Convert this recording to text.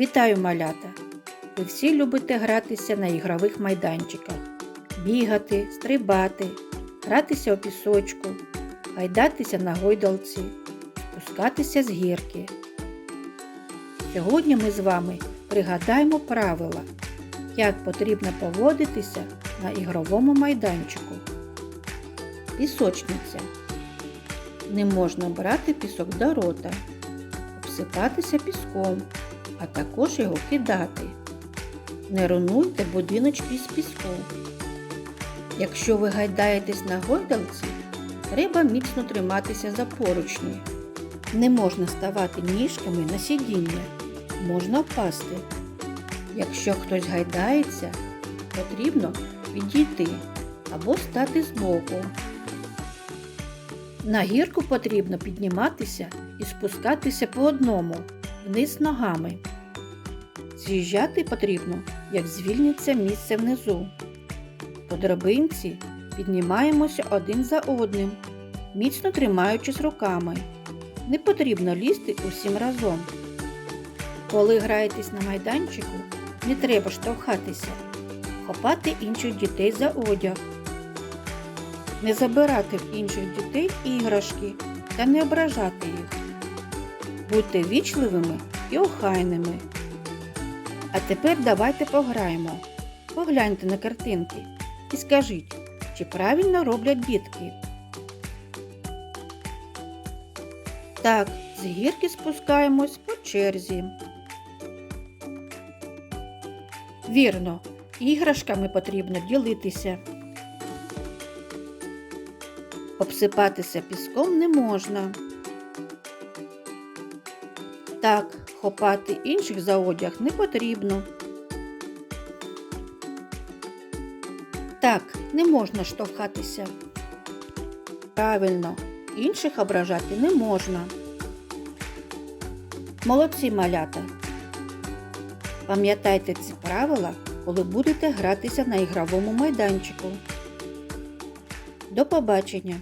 Вітаю малята! Ви всі любите гратися на ігрових майданчиках, бігати, стрибати, гратися у пісочку, гайдатися на гойдалці, спускатися з гірки. Сьогодні ми з вами пригадаємо правила, як потрібно поводитися на ігровому майданчику. Пісочниця. Не можна брати пісок до рота, обсипатися піском, а також його кидати. Не руйнуйте будиночки з піску. Якщо ви гайдаєтесь на гойдалці, треба міцно триматися за поручні. Не можна ставати ніжками на сидіння, можна впасти. Якщо хтось гайдається, потрібно відійти або стати збоку. На гірку потрібно підніматися і спускатися по одному, вниз ногами. З'їжджати потрібно, як звільниться місце внизу. По драбинці піднімаємося один за одним, міцно тримаючись руками. Не потрібно лізти усім разом. Коли граєтесь на майданчику, не треба штовхатися, хопати інших дітей за одяг. Не забирати в інших дітей іграшки та не ображати їх. Будьте вічливими і охайними. А тепер давайте пограємо. Погляньте на картинки і скажіть, чи правильно роблять дітки. Так, з гірки спускаємось по черзі. Вірно, іграшками потрібно ділитися. Обсипатися піском не можна. Так, хопати інших за одяг не потрібно. Так, не можна штовхатися. Правильно, інших ображати не можна. Молодці малята. Пам'ятайте ці правила, коли будете гратися на ігровому майданчику. До побачення!